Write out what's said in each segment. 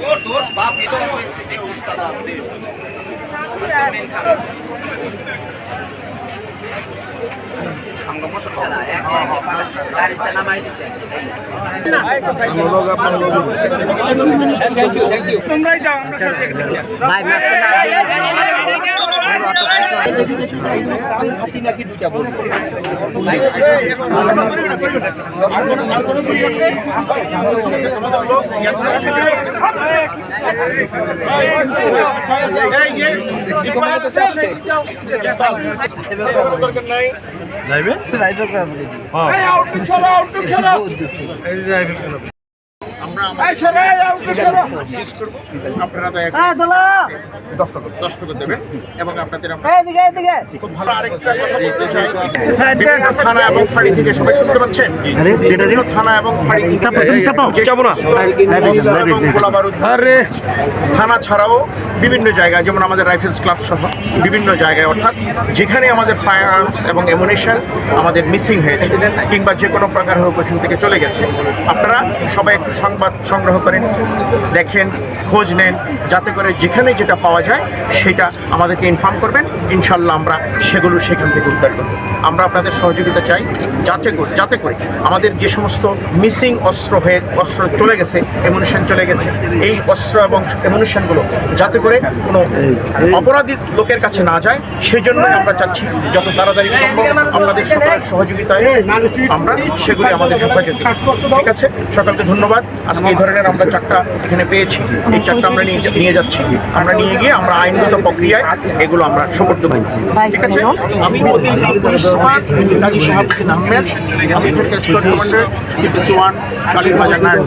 তোর তোর বাপ এটা এই অবস্থা? বাপ দে খারাপ আমগো বসো না এক এক গাড়িতে নামাই দিছে। তোমরাই যাও আমরা সব দেখি দরকার নাই এই আউটলুক ছড়া এই ছড়া এই আউটলুক শেষ করব। আপনারা দয়া দস্তখত দস্তখত দেবেন এবং আপনাদের আমরা খুব ভালো আরেকটা কথা বলতে চাই। থানা এবং ফাঁড়ি থেকে সবাই শুনতে পাচ্ছেন? থানা এবং ফাঁড়ি থেকে যে সমস্ত অস্ত্র এবং গোলাবারুদ থানা ছাড়াও বিভিন্ন জায়গায় যেমন আমাদের রাইফেলস ক্লাব সহ বিভিন্ন জায়গায় অর্থাৎ যেখানে আমাদের ফায়ার আর্মস এবং এমুনেশন আমাদের মিসিং হয়েছে কিংবা যে কোনো প্রকার হোক ওখান থেকে চলে গেছে। আপনারা সবাই একটু সংবাদ সংগ্রহ করেন, দেখেন, খোঁজ নেন, যাতে করে যেখানে যেটা পাওয়া যায় সেটা আমাদেরকে ইনফর্ম করবেন। ইনশাল্লাহ আমরা সেগুলো সেখান থেকে উদ্ধার করব। আমরা আপনাদের সহযোগিতা চাই, যাতে করে যাতে করে আমাদের যে সমস্ত মিসিং অস্ত্র হয়ে, অস্ত্র চলে গেছে এমুনেশন চলে গেছে, এই অস্ত্র এবং এমুনেশনগুলো যাতে করে কোনো অপরাধী লোকের কাছে না যায় সেই জন্যই আমরা চাচ্ছি যত তাড়াতাড়ি সম্ভব আপনাদের সকলের সহযোগিতায় আমরা সেগুলি আমাদের ঠিক আছে? সকলকে ধন্যবাদ। আজকে এই ধরনের আমরা চারটা এখানে পেয়েছি। এই চারটা আমরা নিয়ে যাচ্ছি। আমরা নিয়ে গিয়ে আমরা আইনগত প্রক্রিয়ায় এগুলো আমরা সুপর্দ করি ঠিক আছে? আমি আমি ওয়ান কালীর বাজার নারায়ণ।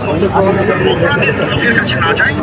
কাছে না যায়